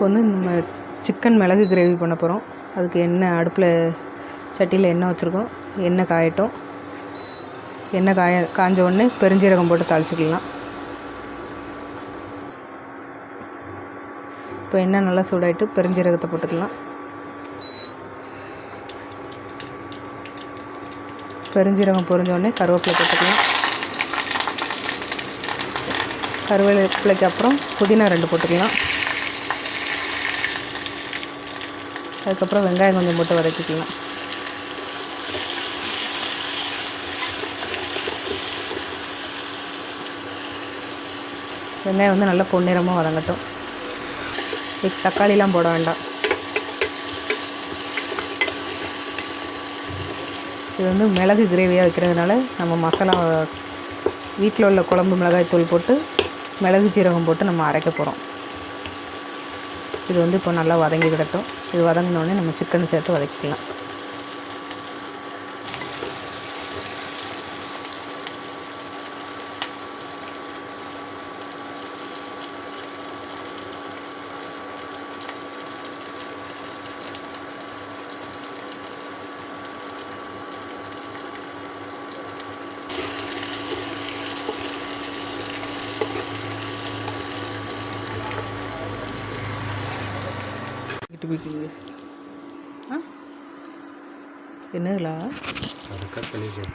இப்போ வந்து நம்ம சிக்கன் மிளகு கிரேவி பண்ண போகிறோம் அதுக்கு எண்ணெய் அடுப்பில் சட்டியில் எண்ணெய் வச்சுருக்கோம். எண்ணெய் காயட்டும். எண்ணெய் காய காஞ்ச உடனே பெருஞ்சீரகம் போட்டு தாளிச்சிக்கலாம். இப்போ எண்ணெய் நல்லா சூடாயிட்டு பெருஞ்சீரகத்தை போட்டுக்கலாம். பெருஞ்சீரகம் பொரிஞ்ச உடனே கருவேப்பிலை போட்டுக்கலாம். கருவேப்பிலைக்கு அப்புறம் புதினா ரெண்டு போட்டுக்கலாம். அதுக்கப்புறம் வெங்காயம் கொஞ்சம் போட்டு வதக்கிக்கலாம். வெங்காயம் வந்து நல்லா பொன்னிறமாக வதங்கட்டும். இதுக்கு தக்காளிலாம் போட வேண்டாம். இது வந்து மிளகு கிரேவியாக வைக்கிறதுனால நம்ம மசாலா வீட்டில் உள்ள குழம்பு மிளகாய் தூள் போட்டு மிளகு சீரகம் போட்டு நம்ம அரைக்க போகிறோம் இது வந்து இப்போ நல்லா வதங்கி கிடட்டும். இது வதங்கினோடனே நம்ம சிக்கனை சேர்த்து வதக்கிக்கலாம். போய்க்கு ஆ? என்னங்களா அதை கட் பண்ணிட்டேன்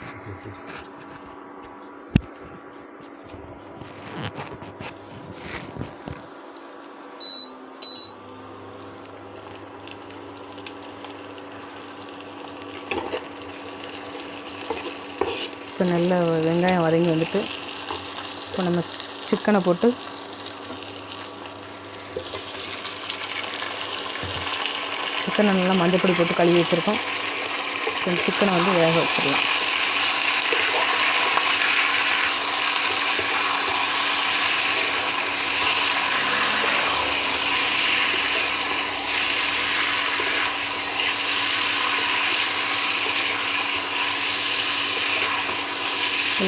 இப்போ நல்ல வெங்காயம் வதங்கி வந்துட்டு இப்போ நம்ம சிக்கனை போட்டு சிக்கனை நல்லா மஞ்சப்பொடி போட்டு கழுவி வச்சுருக்கோம். கொஞ்சம் சிக்கனை வந்து வேக வச்சிடலாம்.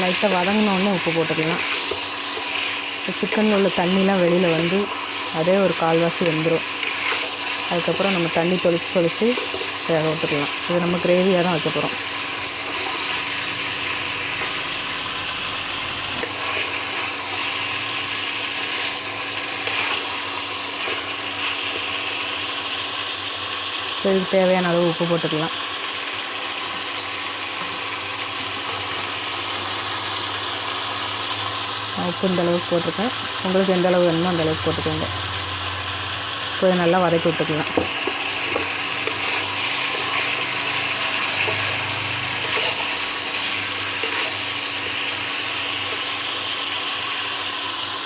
லைட்டாக வதங்கினோடனே உப்பு போட்டுக்கலாம். சிக்கனில் உள்ள தண்ணிலாம் வெளியில் வந்து அதே ஒரு கால்வாசி வந்துடும் அதுக்கப்புறம் நம்ம தண்ணி தொளிச்சு தொளிச்சு வேக விட்டுக்கலாம் இது நம்ம கிரேவியாக தான் வைக்க போகிறோம் இதுக்கு தேவையான அளவு உப்பு போட்டுக்கலாம் உப்பு இந்த அளவுக்கு போட்டிருக்கேன். உங்களுக்கு எந்த அளவு வேணுமோ அந்த அளவுக்கு போட்டுக்கோங்க. கொஞ்சம் நல்லா வதக்கி விட்டுக்கலாம்.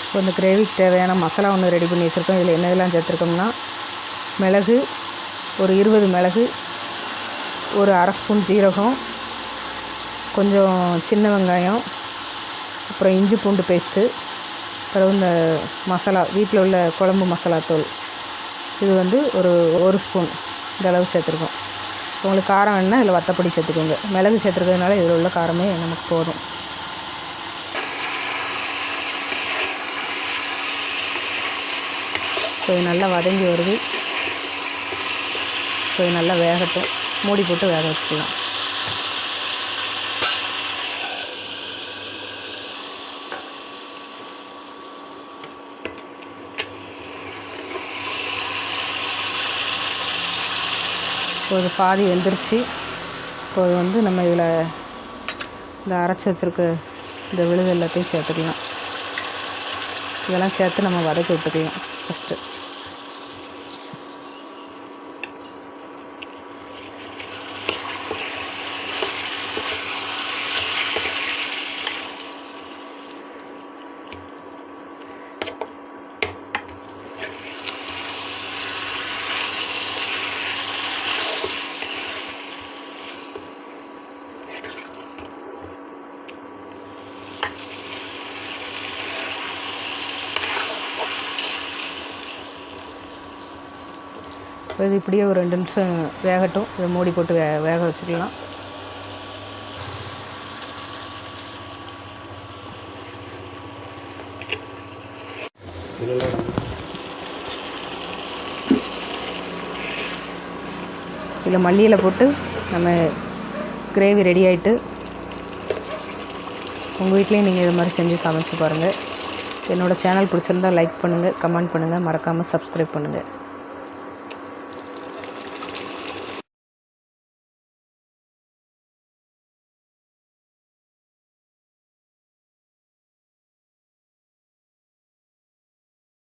இப்போ இந்த கிரேவிக்கு தேவையான மசாலா ஒன்று ரெடி பண்ணி வச்சுருக்கோம். இதில் என்னதெல்லாம் சேர்த்துருக்கோம்னா மிளகு ஒரு இருபது மிளகு ஒரு அரை ஸ்பூன் ஜீரகம் கொஞ்சம் சின்ன வெங்காயம் அப்புறம் இஞ்சி பூண்டு பேஸ்ட்டு அப்புறம் இந்த மசாலா வீட்டில் உள்ள குழம்பு மசாலா தூள். இது வந்து ஒரு ஒரு ஸ்பூன் இந்த அளவு சேர்த்துருக்கோம். உங்களுக்கு காரம் வேணுன்னா இதில் வத்தப்பொடி சேர்த்துக்கோங்க. மிளகு சேர்த்துருக்கிறதுனால இதில் உள்ள காரமே நமக்கு போதும். ஸோ நல்லா வதங்கி வருது. ஸோ நல்லா வேகட்டும். மூடி போட்டு வேக வச்சுக்கலாம். இப்போ இது பாதி வெந்துருச்சு. இப்போது வந்து நம்ம இதில் இந்த அரைச்சி வச்சுருக்க இந்த விழுது எல்லாத்தையும் சேர்த்துக்கலாம். இதெல்லாம் சேர்த்து நம்ம வதக்கி விட்டுக்கலாம் ஃபஸ்ட்டு இப்போ இது இப்படியே ஒரு ரெண்டு நிமிஷம் வேகட்டும். இதை மூடி போட்டு வே வேக வச்சுக்கலாம். இதில் மல்லியில் போட்டு நம்ம கிரேவி ரெடி ஆகிட்டு உங்கள் வீட்லேயும் நீங்கள் இது மாதிரி செஞ்சு சமைச்சு பாருங்கள் என்னோடய சேனல் பிடிச்சிருந்தா லைக் பண்ணுங்கள் கமெண்ட் பண்ணுங்கள் மறக்காமல் சப்ஸ்கிரைப் பண்ணுங்கள்